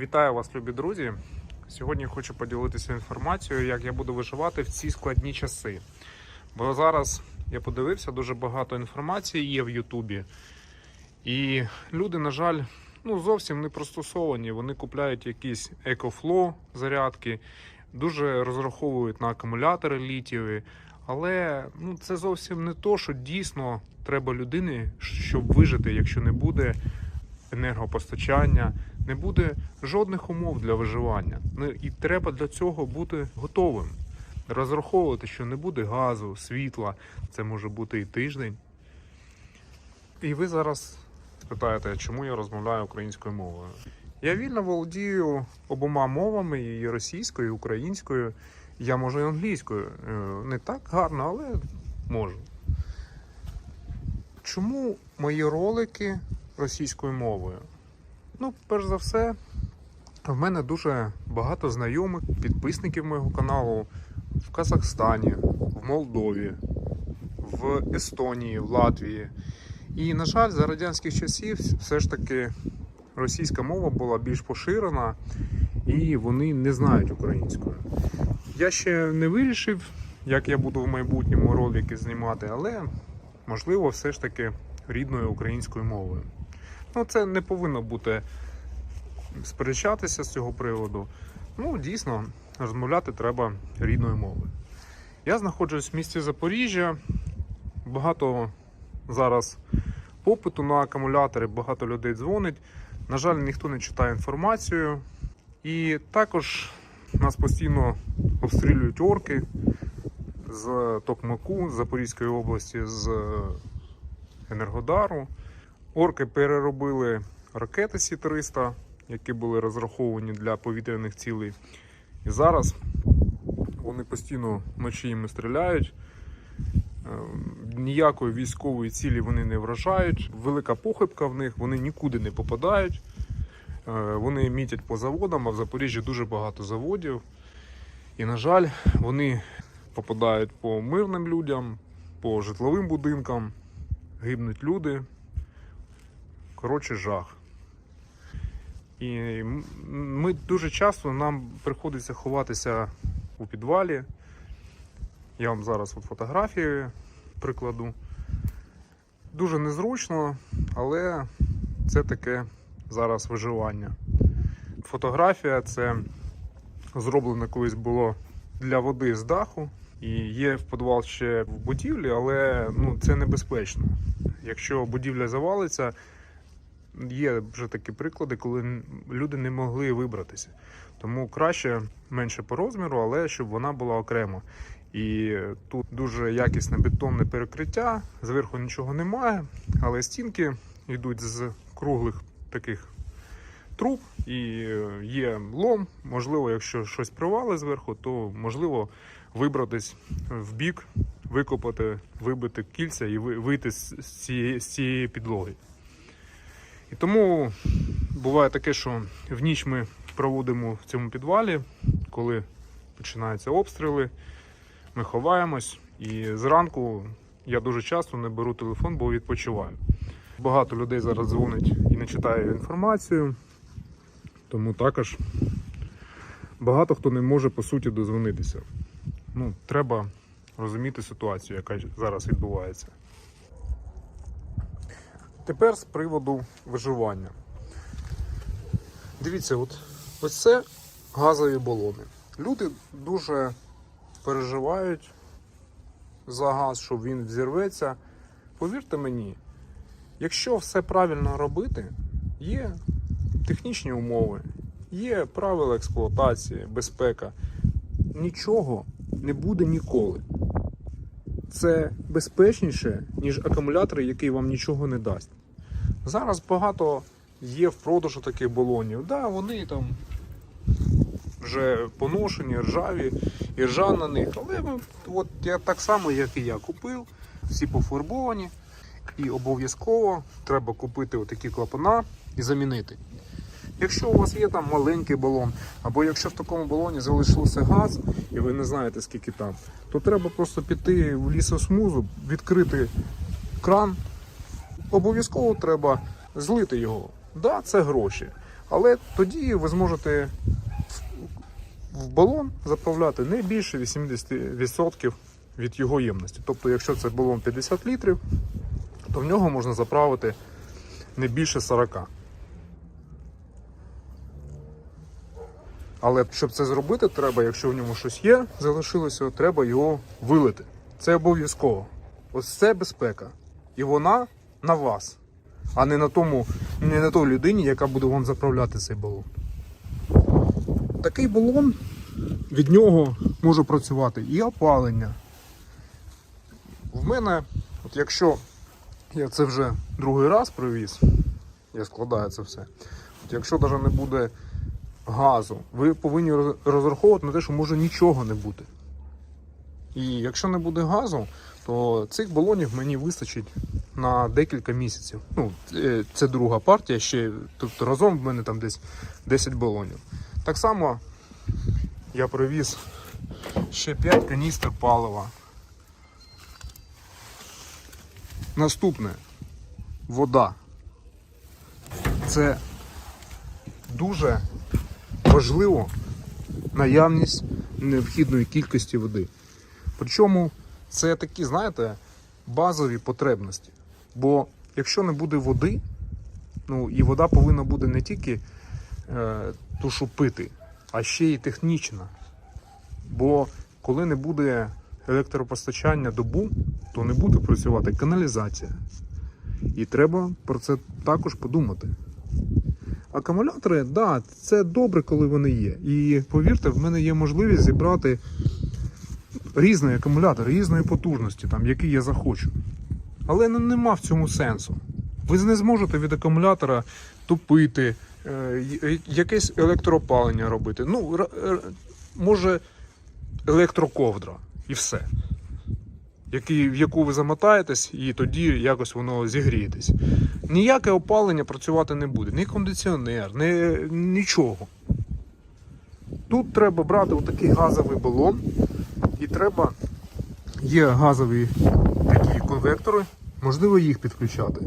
Вітаю вас, любі друзі. Сьогодні хочу поділитися інформацією, як я буду виживати в ці складні часи. Бо зараз я подивився, дуже багато інформації є в Ютубі. І люди, на жаль, ну, зовсім не пристосовані. Вони купляють якісь екофло зарядки, дуже розраховують на акумулятори літієві. Але ну, це зовсім не то, що дійсно треба людині, щоб вижити, якщо не буде енергопостачання, не буде жодних умов для виживання. Ну, і треба для цього бути готовим. Розраховувати, що не буде газу, світла, це може бути і тиждень. І ви зараз спитаєте, чому я розмовляю українською мовою. Я вільно володію обома мовами, і російською, і українською. Я можу і англійською. Е, Не так гарно, але можу. Чому мої ролики російською мовою? Ну, перш за все, в мене дуже багато знайомих, підписників мого каналу в Казахстані, в Молдові, в Естонії, в Латвії. І, на жаль, за радянських часів все ж таки російська мова була більш поширена, і вони не знають українською. Я ще не вирішив, як я буду в майбутньому ролики знімати, але можливо, все ж таки рідною українською мовою. Ну, це не повинно бути сперечатися з цього приводу. Ну, дійсно, розмовляти треба рідною мовою. Я знаходжусь в місті Запоріжжя. Багато зараз попиту на акумулятори, багато людей дзвонить. На жаль, ніхто не читає інформацію. І також нас постійно обстрілюють орки з Токмаку, з Запорізької області, з Енергодару. Орки переробили ракети Сі-300, які були розраховані для повітряних цілей. І зараз вони постійно вночі їми стріляють. Е, Ніякої військової цілі вони не вражають. Велика похибка в них, вони нікуди не попадають. Е, Вони мітять по заводам, а в Запоріжжі дуже багато заводів. І, на жаль, вони попадають по мирним людям, по житловим будинкам, гибнуть люди. Коротше, жах. І ми дуже часто нам приходиться ховатися у підвалі. Я вам зараз от фотографії прикладу. Дуже незручно, але це таке зараз виживання. Фотографія це зроблено колись було для води з даху. І є в підвал ще в будівлі, але ну, це небезпечно. Якщо будівля завалиться, є вже такі приклади, коли люди не могли вибратися. Тому краще менше по розміру, але щоб вона була окремо. І тут дуже якісне бетонне перекриття, зверху нічого немає, але стінки йдуть з круглих таких труб і е, є лом. Можливо, якщо щось привали зверху, то можливо вибратись в бік, викопати, вибити кільця і вийти з цієї підлоги. І тому буває таке, що в ніч ми проводимо в цьому підвалі, коли починаються обстріли, ми ховаємось. І зранку я дуже часто не беру телефон, бо відпочиваю. Багато людей зараз дзвонить і не читає інформацію, тому також багато хто не може по суті дозвонитися. Ну, треба розуміти ситуацію, яка зараз відбувається. Тепер з приводу виживання. Дивіться, от ось це газові балони. Люди дуже переживають за газ, що він взірветься. Повірте мені, якщо все правильно робити, є технічні умови, є правила експлуатації, безпека. Нічого не буде ніколи. Це безпечніше, ніж акумулятор, який вам нічого не дасть. Зараз багато є в продажу таких балонів. Да, вони там вже поношені, ржаві, і ржа на них. Але от я так само, як і я, купив, всі пофарбовані. І обов'язково треба купити отакі клапана і замінити. Якщо у вас є там маленький балон, або якщо в такому балоні залишився газ, і ви не знаєте скільки там, то треба просто піти в лісосмузу, відкрити кран. Обов'язково треба злити його. Да, це гроші. Але тоді ви зможете в балон заправляти не більше 80% від його ємності. Тобто, якщо це балон 50 літрів, то в нього можна заправити не більше 40. Але щоб це зробити, треба, якщо в ньому щось є, залишилося, треба його вилити. Це обов'язково. Ось це безпека. І вона на вас, а не на тому, не на той людині, яка буде вам заправляти цей балон. Такий балон від нього може працювати і опалення. В мене, от якщо я це вже другий раз привіз, я складаю це все. От якщо навіть не буде газу, ви повинні розраховувати на те, що може нічого не бути. І якщо не буде газу, то цих балонів мені вистачить на декілька місяців. Ну, е, це друга партія, ще тобто разом в мене там десь 10 балонів. Так само я привіз ще 5 каністр палива. Наступне вода. Це дуже важливо наявність необхідної кількості води. Причому це такі, знаєте, базові потребності. Бо якщо не буде води, ну і вода повинна бути не тільки е, ту, що пити, а ще й технічна. Бо коли не буде електропостачання добу, то не буде працювати каналізація. І треба про це також подумати. Акумулятори, да, це добре, коли вони є. І повірте, в мене є можливість зібрати різний акумулятор, різної потужності, там, який я захочу. Але ну, нема в цьому сенсу. Ви не зможете від акумулятора тупити, е, якесь електроопалення робити. Ну, р- може, електроковдра і все. В яку ви замотаєтесь, і тоді якось воно зігрієтесь. Ніяке опалення працювати не буде, ні кондиціонер, ні, нічого. Тут треба брати отакий газовий балон, і треба. Є газові такі конвектори, можливо їх підключати.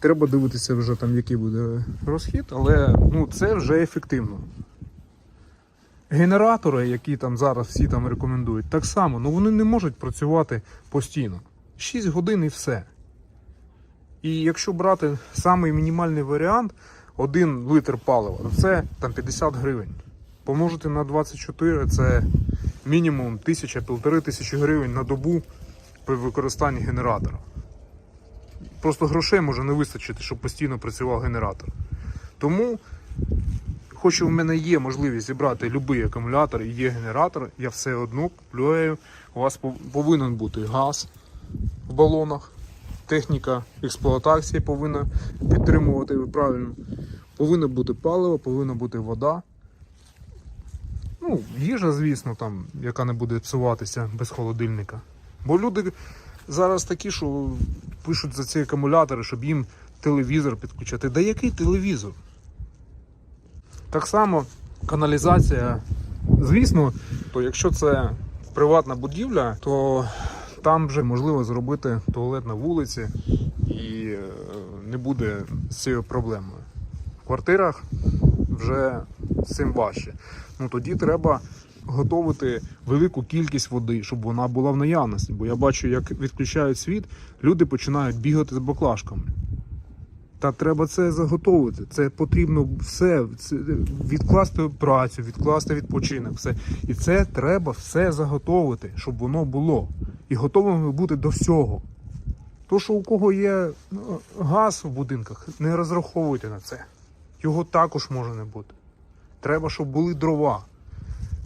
Треба дивитися вже там, який буде розхід, але ну, це вже ефективно. Генератори, які там зараз всі там рекомендують, так само, ну вони не можуть працювати постійно. 6 годин і все. І якщо брати самий мінімальний варіант, 1 литр палива, то це там 50 гривень. Помножити на 24 це мінімум 1000-1500 тисячі гривень на добу при використанні генератора. Просто грошей може не вистачити, щоб постійно працював генератор. Тому, хоч у мене є можливість зібрати будь-який акумулятор і є генератор, я все одно куплюю. У вас повинен бути газ в балонах. Техніка експлуатації повинна підтримувати правильно. Повинно бути паливо, повинна бути вода. Ну, їжа, звісно, там, яка не буде псуватися без холодильника. Бо люди зараз такі, що пишуть за ці акумулятори, щоб їм телевізор підключати. Да який телевізор? Так само каналізація. Звісно, то якщо це приватна будівля, то там вже можливо зробити туалет на вулиці і е, не буде з цією проблемою. В квартирах вже цим важче. Ну тоді треба готувати велику кількість води, щоб вона була в наявності. Бо я бачу, як відключають світ, люди починають бігати з баклажками. Та треба це заготовити. Це потрібно все це, відкласти працю, відкласти відпочинок, все. І це треба все заготовити, щоб воно було. І готовими бути до всього. То, що у кого є ну, газ в будинках, не розраховуйте на це. Його також може не бути. Треба, щоб були дрова.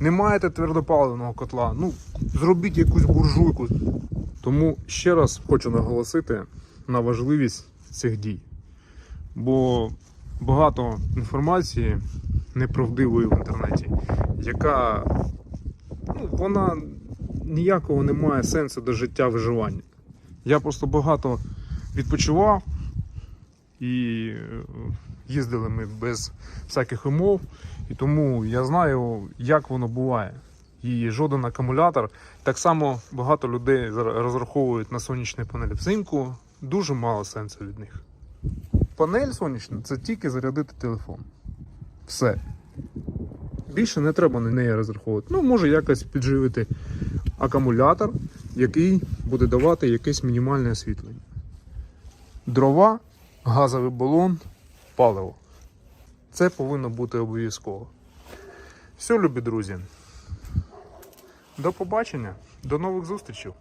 Не маєте твердопаливного котла, ну зробіть якусь буржуйку. Тому ще раз хочу наголосити на важливість цих дій. Бо багато інформації неправдивої в інтернеті, яка ну, вона ніякого не має сенсу до життя виживання. Я просто багато відпочивав і е, їздили ми без всяких умов. І тому я знаю, як воно буває. І жоден акумулятор. Так само багато людей розраховують на сонячні панелі взимку. Дуже мало сенсу від них. Панель сонячна це тільки зарядити телефон. Все. Більше не треба на неї розраховувати. Ну, може якось підживити акумулятор, який буде давати якесь мінімальне освітлення. Дрова, газовий балон, паливо. Це повинно бути обов'язково. Все, любі друзі. До побачення, до нових зустрічей.